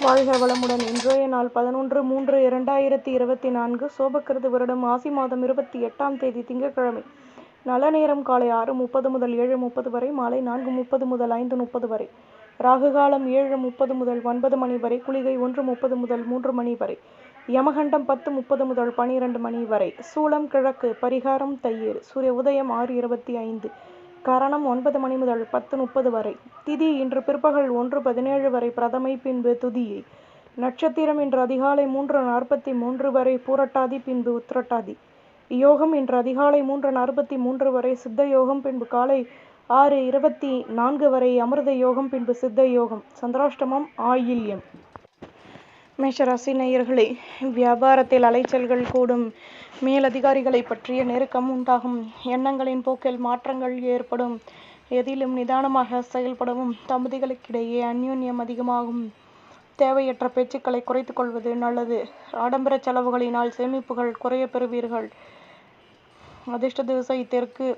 வாழ்க வளமுடன். இன்றைய நாள் பதினொன்று மூன்று இரண்டாயிரத்தி இருபத்தி நான்கு சோபக்கிருது வருடம் ஆசி மாதம் இருபத்தி எட்டாம் தேதி திங்கட்கிழமை. நல்ல நேரம் காலை ஆறு முப்பது முதல் ஏழு முப்பது வரை மாலை நான்கு முப்பது முதல் ஐந்து முப்பது வரை. ராகு காலம் ஏழு முப்பது முதல் ஒன்பது மணி வரை குளிகை ஒன்று முப்பது முதல் மூன்று மணி வரை. யமகண்டம் பத்து முப்பது முதல் பனிரெண்டு மணி வரை. சூளம் கிழக்கு பரிகாரம் தையீர். சூரிய உதயம் ஆறு இருபத்தி ஐந்து. கரணம் ஒன்பது மணி முதல் பத்து முப்பது வரை. திதி இன்று பிற்பகல் ஒன்று பதினேழு வரை பிரதமை பின்பு துதியை. நட்சத்திரம் இன்று அதிகாலை மூன்று நாற்பத்தி மூன்று வரை பூரட்டாதி பின்பு உத்திரட்டாதி. யோகம் இன்று அதிகாலை மூன்று நாற்பத்தி மூன்று வரை சித்த யோகம் பின்பு காலை ஆறு இருபத்தி நான்கு வரை அமிர்த யோகம் பின்பு சித்த யோகம். சந்திராஷ்டமம் ஆயில்யம். மேஷராசி நேயர்களே வியாபாரத்தில் அலைச்சல்கள் கூடும். மேலதிகாரிகளை பற்றிய நெருக்கம் உண்டாகும். எண்ணங்களின் போக்கில் மாற்றங்கள் ஏற்படும். எதிலும் நிதானமாக செயல்படவும் தம்பதிகளுக்கிடையே அந்யோன்யம் அதிகமாகும். தேவையற்ற பேச்சுக்களை குறைத்துக் கொள்வது நல்லது. ஆடம்பர செலவுகளினால் சேமிப்புகள் குறைய பெறுவீர்கள். அதிர்ஷ்ட திசை தெற்கு.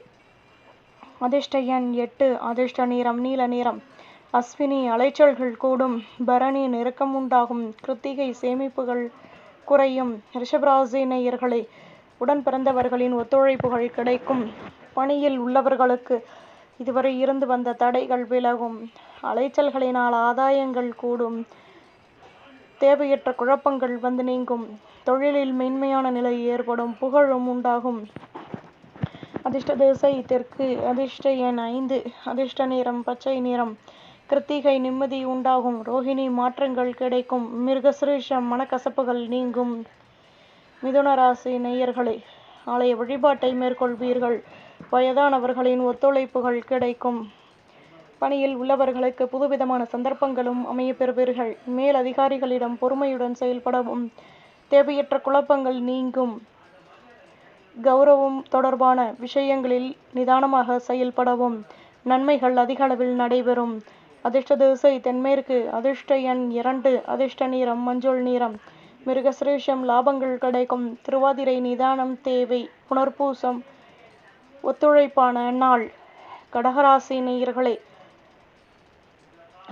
அதிர்ஷ்ட எண் எட்டு அதிர்ஷ்ட நிறம் நீல நிறம். அஸ்வினி அலைச்சல்கள் கூடும். பரணி நெருக்கம் உண்டாகும். கிருத்திகை சேமிப்புகள் குறையும். ரிஷபராசி நேயர்களே உடன் பிறந்தவர்களின் ஒத்துழைப்புகள் கிடைக்கும். பணியில் உள்ளவர்களுக்கு இதுவரை இருந்து வந்த தடைகள் விலகும். அலைச்சல்களினால் ஆதாயங்கள் கூடும். தேவையற்ற குழப்பங்கள் வந்து நீங்கும். தொழிலில் மென்மையான நிலை ஏற்படும். புகழும் உண்டாகும். அதிர்ஷ்ட திசை தெற்கு. அதிர்ஷ்ட எண் ஐந்து. அதிர்ஷ்ட நிறம் பச்சை நிறம். கிருத்திகை நிம்மதி உண்டாகும். ரோஹிணி மாற்றங்கள் கிடைக்கும். மிருகசுரேஷம் மனக்கசப்புகள் நீங்கும். மிதுனராசி நெய்யர்களை நேயர்களே ஆலய வழிபாட்டை மேற்கொள்வீர்கள். வயதானவர்களின் ஒத்துழைப்புகள் கிடைக்கும். பணியில் உள்ளவர்களுக்கு புதுவிதமான சந்தர்ப்பங்களும் அமைய பெறுவீர்கள் மேல் அதிகாரிகளிடம் பொறுமையுடன் செயல்படவும் தேவையற்ற குழப்பங்கள் நீங்கும். கௌரவம் தொடர்பான விஷயங்களில் நிதானமாக செயல்படவும். நன்மைகள் அதிக அளவில் நடைபெறும். அதிர்ஷ்ட திசை தென்மேற்கு அதிர்ஷ்ட எண் இரண்டு அதிர்ஷ்ட நிறம் மஞ்சள் நிறம். மிருகசிரேஷம் லாபங்கள் கிடைக்கும். திருவாதிரை நிதானம் தேவை. புனர்பூசம் ஒத்துழைப்பான நாள். கடகராசி நேயர்களே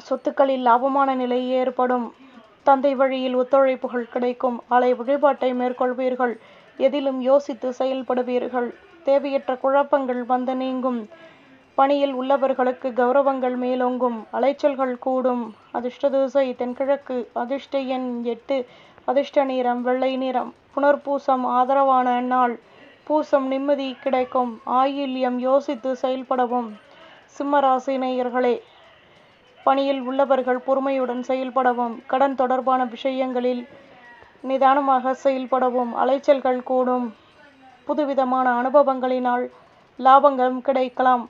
சொத்துக்களில் லாபமான நிலை ஏற்படும். தந்தை வழியில் ஒத்துழைப்புகள் கிடைக்கும். ஆலை வழிபாட்டை மேற்கொள்வீர்கள். எதிலும் யோசித்து செயல்படுவீர்கள். தேவையற்ற குழப்பங்கள் வந்து நீங்கும். பணியில் உள்ளவர்களுக்கு கௌரவங்கள் மேலோங்கும் அலைச்சல்கள் கூடும். அதிர்ஷ்ட திசை தென்கிழக்கு அதிர்ஷ்ட எண் எட்டு அதிர்ஷ்ட நிறம் வெள்ளை நிறம். புனர்பூசம் ஆதரவான நாள். பூசம் நிம்மதி கிடைக்கும். ஆயில்யம் யோசித்து செயல்படவும். சிம்மராசி நேயர்களே பணியில் உள்ளவர்கள் பொறுமையுடன் செயல்படவும். கடன் தொடர்பான விஷயங்களில் நிதானமாக செயல்படவும். அலைச்சல்கள் கூடும். புதுவிதமான அனுபவங்களினால் லாபங்கள் கிடைக்கலாம்.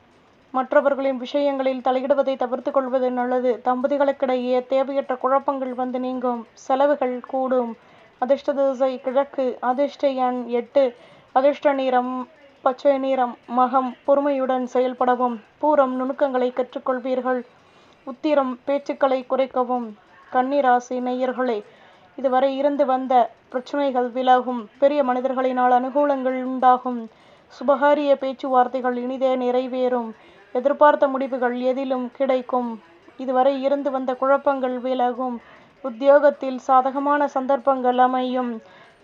மற்றவர்களின் விஷயங்களில் தலையிடுவதை தவிர்த்து கொள்வது நல்லது. தம்பதிகளுக்கிடையே தேவையற்ற குழப்பங்கள் வந்து நீங்கும். செலவுகள் கூடும். அதிர்ஷ்ட திசை கிழக்கு. அதிர்ஷ்ட எண் எட்டு. அதிர்ஷ்ட நிறம் பச்சை நிறம் மகம் பொறுமையுடன் செயல்படவும். பூரம் நுணுக்கங்களை கற்றுக்கொள்வீர்கள். உத்திரம் பேச்சுக்களை குறைக்கவும். கன்னிராசி நேயர்களே இதுவரை இருந்து வந்த பிரச்சனைகள் விலகும். பெரிய மனிதர்களினால் அனுகூலங்கள் உண்டாகும். சுபகாரிய பேச்சுவார்த்தைகள் இனிதே நிறைவேறும். எதிர்பார்த்த முடிவுகள் எதிலும் கிடைக்கும். இதுவரை இருந்து வந்த குழப்பங்கள் விலகும். உத்தியோகத்தில் சாதகமான சந்தர்ப்பங்கள் அமையும்.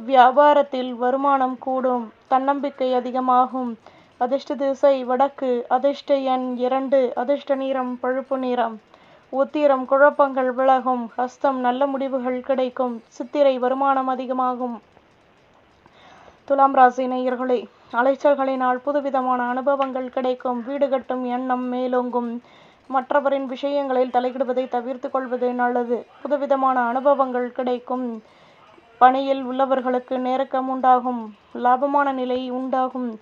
வியாபாரத்தில் வருமானம் கூடும். தன்னம்பிக்கை அதிகமாகும். அதிர்ஷ்ட திசை வடக்கு அதிர்ஷ்ட எண் இரண்டு அதிர்ஷ்ட நிறம் பழுப்பு நிறம். உத்திரம் குழப்பங்கள் விலகும். ஹஸ்தம் நல்ல முடிவுகள் கிடைக்கும். சித்திரை வருமானம் அதிகமாகும். துலாம் ராசி நேயர்களே அலைச்சல்களினால் புதுவிதமான அனுபவங்கள் கிடைக்கும். வீடு கட்டும் எண்ணம் மேலோங்கும். மற்றவரின் விஷயங்களில் தலையிடுவதை தவிர்த்து கொள்வது நல்லது. புதுவிதமான அனுபவங்கள் கிடைக்கும். பணியில் உள்ளவர்களுக்கு நெருக்கம் உண்டாகும். லாபமான நிலை உண்டாகும்.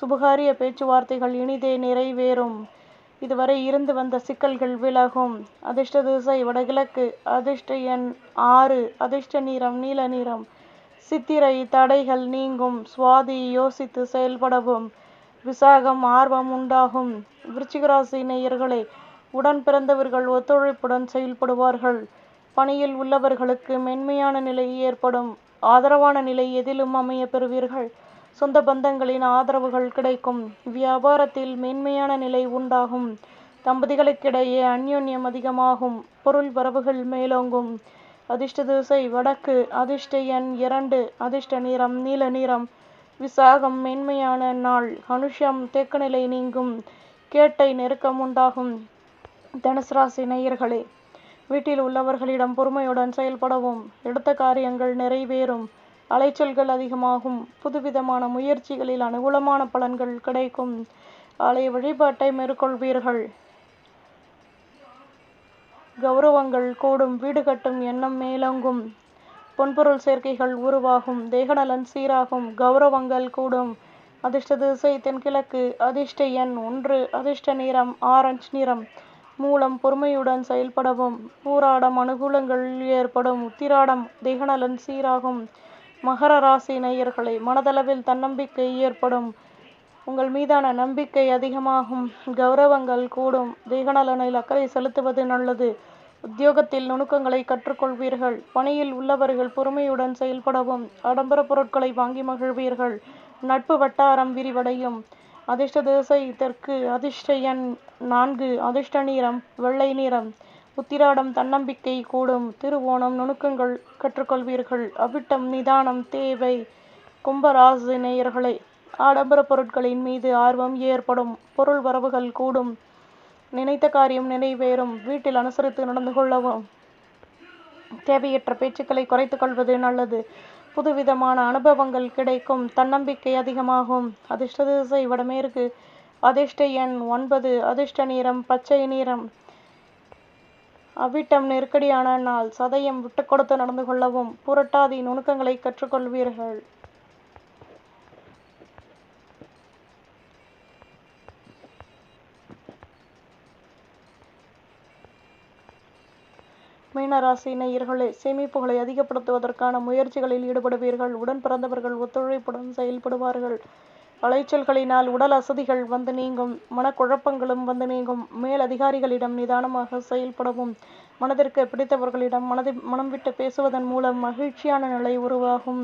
சுபகாரிய பேச்சுவார்த்தைகள் இனிதே நிறைவேறும். இதுவரை இருந்து வந்த சிக்கல்கள் விலகும். அதிர்ஷ்ட திசை வடகிழக்கு. அதிர்ஷ்ட எண் ஆறு. அதிர்ஷ்ட நிறம் நீல நிறம். சித்திரை தடைகள் நீங்கும். சுவாதி யோசித்து செயல்படவும். விசாகம் ஆர்வம் உண்டாகும். விருச்சிகராசி நேயர்களே உடன் பிறந்தவர்கள் ஒத்துழைப்புடன் செயல்படுவார்கள். பணியில் உள்ளவர்களுக்கு மென்மையான நிலை ஏற்படும். ஆதரவான நிலை எதிலும் அமைய பெறுவீர்கள். சொந்த பந்தங்களின் ஆதரவுகள் கிடைக்கும். வியாபாரத்தில் மேன்மையான நிலை உண்டாகும். தம்பதிகளுக்கிடையே அந்யோன்யம் அதிகமாகும். பொருள் வரவுகள் மேலோங்கும். அதிர்ஷ்ட திசை வடக்கு அதிர்ஷ்ட எண் இரண்டு அதிர்ஷ்ட நிறம் நீல நிறம். விசாகம் மென்மையான நாள் அனுஷம் தேக்க நிலை நீங்கும் கேட்டை நெருக்கம் உண்டாகும். தனுசு ராசி நேயர்களே வீட்டில் உள்ளவர்களிடம் பொறுமையுடன் செயல்படவும் எடுத்த காரியங்கள் நிறைவேறும் அலைச்சல்கள் அதிகமாகும் புதுவிதமான முயற்சிகளில் அனுகூலமான பலன்கள் கிடைக்கும். ஆலய வழிபாட்டை மேற்கொள்வீர்கள். கௌரவங்கள் கூடும் வீடு கட்டும் எண்ணம் மேலோங்கும். பொன்பொருள் சேர்க்கைகள் உருவாகும் தேகநலன் சீராகும் கௌரவங்கள் கூடும். அதிர்ஷ்ட திசை தென்கிழக்கு அதிர்ஷ்ட எண் ஒன்று அதிர்ஷ்ட நிறம் ஆரஞ்சு நிறம். மூலம் பொறுமையுடன் செயல்படவும் பூராடம் அனுகூலங்கள் ஏற்படும் உத்திராடம் தேகநலன் சீராகும். மகர ராசி நேயர்களை மனதளவில் தன்னம்பிக்கை ஏற்படும். உங்கள் மீதான நம்பிக்கை அதிகமாகும். கௌரவங்கள் கூடும். தேகநலனில் அக்கறை செலுத்துவது நல்லது. உத்தியோகத்தில் நுணுக்கங்களை கற்றுக்கொள்வீர்கள். பணியில் உள்ளவர்கள் பொறுமையுடன் செயல்படவும் ஆடம்பர பொருட்களை வாங்கி மகிழ்வீர்கள். நட்பு வட்டாரம் விரிவடையும். அதிர்ஷ்ட திசை தெற்கு அதிர்ஷ்ட எண் நான்கு அதிர்ஷ்ட நிறம் வெள்ளை நிறம். உத்திராடம் தன்னம்பிக்கை கூடும். திருவோணம் நுணுக்கங்கள் கற்றுக்கொள்வீர்கள். அவிட்டம் நிதானம் தேவை. கும்பராசி நேயர்களே ஆடம்பர பொருட்களின் மீது ஆர்வம் ஏற்படும். பொருள் வரவுகள் கூடும். நினைத்த காரியம் நிறைவேறும். வீட்டில் அனுசரித்து நடந்து கொள்ளவும். தேவையற்ற பேச்சுக்களை குறைத்துக் கொள்வது நல்லது. புதுவிதமான அனுபவங்கள் கிடைக்கும். தன்னம்பிக்கை அதிகமாகும். அதிர்ஷ்ட திசை வடமேற்கு அதிர்ஷ்ட எண் ஒன்பது. அதிர்ஷ்ட நிறம் பச்சை நிறம். அவ்விட்டம் நெருக்கடியான நாள். சதயம் விட்டு கொடுத்து நடந்து கொள்ளவும். புரட்டாதி நுணுக்கங்களை கற்றுக்கொள்வீர்கள். மீனராசி நேயர்களே சேமிப்புகளை அதிகப்படுத்துவதற்கான முயற்சிகளில் ஈடுபடுவீர்கள். உடன் பிறந்தவர்கள் ஒத்துழைப்புடன் செயல்படுவார்கள். அலைச்சல்களினால் உடல் அசதிகள் வந்து நீங்கும். மனக்குழப்பங்களும் வந்து நீங்கும். மேல் அதிகாரிகளிடம் நிதானமாக செயல்படவும். மனதிற்கு பிடித்தவர்களிடம் மனதை மனம் விட்டு பேசுவதன் மூலம் மகிழ்ச்சியான நிலை உருவாகும்.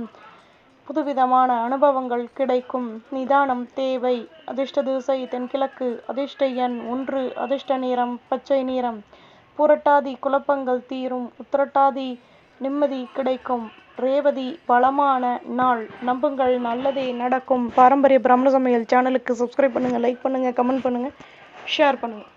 புதுவிதமான அனுபவங்கள் கிடைக்கும். நிதானம் தேவை. அதிர்ஷ்ட திசை தென்கிழக்கு. அதிர்ஷ்ட எண் ஒன்று. அதிர்ஷ்ட நிறம் பச்சை நிறம். புரட்டாதி குழப்பங்கள் தீரும். உத்திரட்டாதி நிம்மதி கிடைக்கும். ரேவதி பலமான நாள். நம்புங்கள் நல்லதே நடக்கும். பாரம்பரிய பிராமண சமையல் சேனலுக்கு சப்ஸ்கிரைப் பண்ணுங்கள் லைக் பண்ணுங்கள் கமெண்ட் பண்ணுங்கள் ஷேர் பண்ணுங்கள்